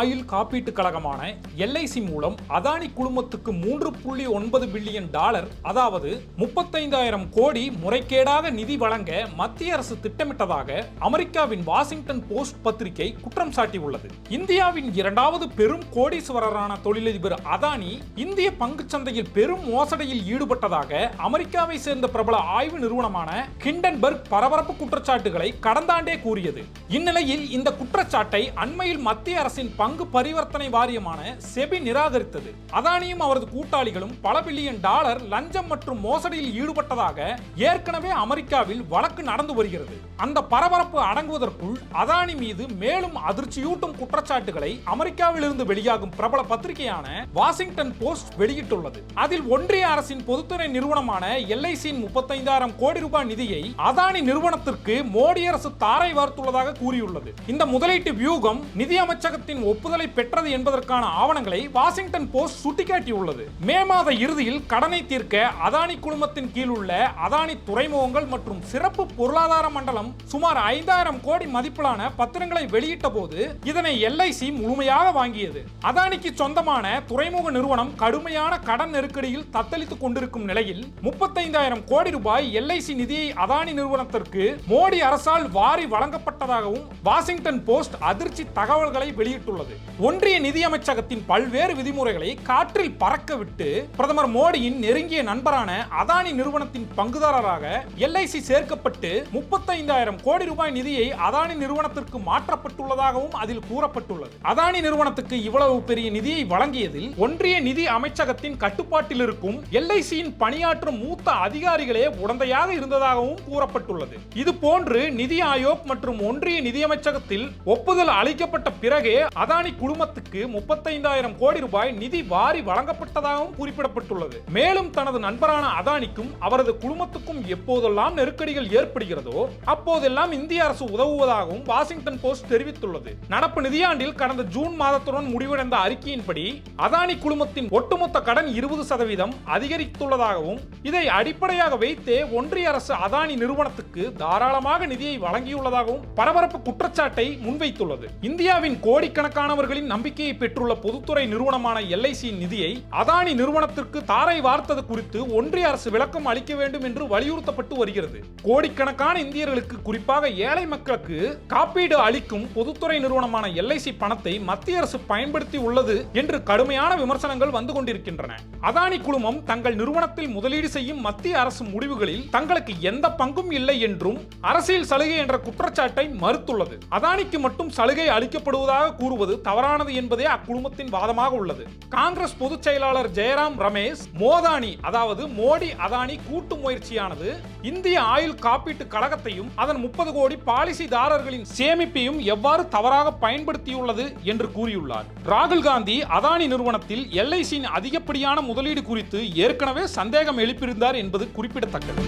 ஆயுள் காப்பீட்டு கழகமான எல்ஐசி மூலம் அதானி குழுமத்துக்கு மூன்று புள்ளி ஒன்பது பில்லியன் டாலர் அதாவது முப்பத்தைந்தாயிரம் கோடி முறைகேடாக நிதி வழங்க மத்திய அரசு திட்டமிட்டதாக அமெரிக்காவின் வாஷிங்டன் போஸ்ட் பத்திரிகை குற்றம் சாட்டியுள்ளது. இந்தியாவின் இரண்டாவது பெரும் கோடீஸ்வரரான தொழிலதிபர் அதானி இந்திய பங்குச் சந்தையில் பெரும் மோசடியில் ஈடுபட்டதாக அமெரிக்காவை சேர்ந்த பிரபல ஆய்வு நிறுவனமான கிண்டன்பர்க் பரபரப்பு குற்றச்சாட்டுகளை கடந்த ஆண்டே கூறியது. இந்நிலையில் இந்த குற்றச்சாட்டை அண்மையில் மத்திய அரசின் பங்கு பங்கு பரிவர்த்தனை வாரியமான செபி நிராகரித்தது. அதானியும் அவரது கூட்டாளிகளும் பல பில்லியன் டாலர் லஞ்சம் மற்றும் மோசடியில் ஈடுபட்டதாக ஏற்கனவே அமெரிக்காவில் வழக்கு நடந்து வருகிறது. அந்த பரபரப்பு அடங்குவதற்குள் அதானி மீது மேலும் அதிர்ச்சியூட்டும் குற்றச்சாட்டுகளை அமெரிக்காவில் இருந்து வெளியாகும் பிரபல பத்திரிகையான வாஷிங்டன் போஸ்ட் வெளியிட்டுள்ளது. அதில் ஒன்றிய அரசின் பொதுத்துறை நிறுவனமான எல்ஐசியின் முப்பத்தைந்தாயிரம் கோடி ரூபாய் நிதியை அதானி நிறுவனத்திற்கு மோடி அரசு தாரை வார்த்துள்ளதாக கூறியுள்ளது. இந்த முதலீட்டு வியூகம் நிதி அமைச்சகத்தின் ஒப்புதலை பெற்றது என்பதற்கான ஆவணங்களை வாஷிங்டன் போஸ்ட் சுட்டிக்காட்டியுள்ளது. மே மாத இறுதியில் கடனை தீர்க்க அதானி குழுமத்தின் கீழ் உள்ள அதானி துறைமுகங்கள் மற்றும் சிறப்பு பொருளாதார மண்டலம் சுமார் ஐந்தாயிரம் கோடி மதிப்பிலான பத்திரங்களை வெளியிட்ட போது இதனை எல்ஐசி முழுமையாக வாங்கியது. அதானிக்கு சொந்தமான துறைமுக நிறுவனம் கடுமையான கடன் நெருக்கடியில் தத்தளித்துக் கொண்டிருக்கும் நிலையில் முப்பத்தைந்தாயிரம் கோடி ரூபாய் எல்ஐசி நிதியை அதானி நிறுவனத்திற்கு மோடி அரசால் வாரி வழங்கப்பட்டதாகவும் வாஷிங்டன் போஸ்ட் அதிர்ச்சி தகவல்களை வெளியிட்டுள்ளது. ஒன்றிய நிதியமைச்சகத்தின் பல்வேறு விதிமுறைகளை காற்றில் பறக்க விட்டு பிரதமர் மோடியின் நெருங்கிய நண்பரான அதானி நிறுவனத்தின் பங்குதாரராக எல்ஐசி சேர்க்கப்பட்டு முப்பத்தைந்தாயிரம் கோடி ரூபாய் நிதியை அதானி நிறுவனத்திற்கு மாற்றப்பட்டுள்ளதாகவும் அதில் கூறப்பட்டுள்ளது. அதானி நிறுவனத்துக்கு இவ்வளவு பெரிய நிதியை வழங்கியதில் ஒன்றிய நிதி அமைச்சகத்தின் கட்டுப்பாட்டில் இருக்கும் எல்ஐசியின் பணியாற்றும் மூத்த அதிகாரிகளே உடந்தையாக இருந்ததாகவும் கூறப்பட்டுள்ளது. இது போன்று நிதி ஆயோக் மற்றும் ஒன்றிய நிதியமைச்சகத்தில் ஒப்புதல் அளிக்கப்பட்ட பிறகே அதானி குழுமத்துக்கு முப்பத்தைந்தாயிரம் கோடி ரூபாய் நிதி வாரி வழங்கப்பட்டதாகவும் குறிப்பிடப்பட்டுள்ளது. மேலும் தனது நண்பரான அதானிக்கும் அவரது குழுமத்துக்கும் எப்போதெல்லாம் நெருக்கடிகள் ஏற்படுகிறதோ அப்போதெல்லாம் இந்திய அரசு உதவுவதாகவும் வாஷிங்டன் போஸ்ட் தெரிவித்துள்ளது. நடப்பு நிதியாண்டில் கடந்த ஜூன் மாதத்துடன் முடிவடைந்த அறிக்கையின்படி அதானி குழுமத்தின் ஒட்டுமொத்த கடன் இருபது சதவீதம் அதிகரித்துள்ளதாகவும் இதை அடிப்படையாக வைத்தே ஒன்றிய அரசு அதானி நிறுவனத்துக்கு தாராளமாக நிதியை வழங்கியுள்ளதாகவும் பரபரப்பு குற்றச்சாட்டை முன்வைத்துள்ளது. இந்தியாவின் கோடிக்கணக்கான கோடிக்கணக்கானவர்களின் நம்பிக்கையை பெற்றுள்ள பொதுத்துறை நிறுவனமான எல்ஐசி நிதியை அதானி நிறுவனத்திற்கு தாரை வார்த்தது குறித்து ஒன்றிய அரசு விளக்கம் அளிக்க வேண்டும் என்று வலியுறுத்தப்பட்டு வருகிறது. கோடிக்கணக்கான இந்தியர்களுக்கு குறிப்பாக ஏழை மக்களுக்கு காப்பீடு அளிக்கும் பொதுத்துறை நிறுவனமான எல்ஐசி பணத்தை மத்திய அரசு பயன்படுத்தி உள்ளது என்று கடுமையான விமர்சனங்கள் வந்து கொண்டிருக்கின்றன. அதானி குழுமம் தங்கள் நிறுவனத்தில் முதலீடு செய்யும் மத்திய அரசு முடிவுகளில் தங்களுக்கு எந்த பங்கும் இல்லை என்றும் அரசியல் சலுகை என்ற குற்றச்சாட்டை மறுத்துள்ளது. அதானிக்கு மட்டும் சலுகை அளிக்கப்படுவதாக கூறுவது தவறானது என்பதே அக்குழுமத்தின் வாதமாக உள்ளது. காங்கிரஸ் பொதுச் செயலாளர் ஜெயராம் ரமேஷ் மோதானி அதாவது மோடி அதானி கூட்டு முயற்சியானது இந்திய ஆயுள் காப்பீட்டு கழகத்தையும் அதன் முப்பது கோடி பாலிசிதாரர்களின் சேமிப்பையும் எவ்வாறு தவறாக பயன்படுத்தியுள்ளது என்று கூறியுள்ளார். ராகுல் காந்தி அதானி நிறுவனத்தில் எல்ஐசியின் அதிகப்படியான முதலீடு குறித்து ஏற்கனவே சந்தேகம் எழுப்பியிருந்தார் என்பது குறிப்பிடத்தக்கது.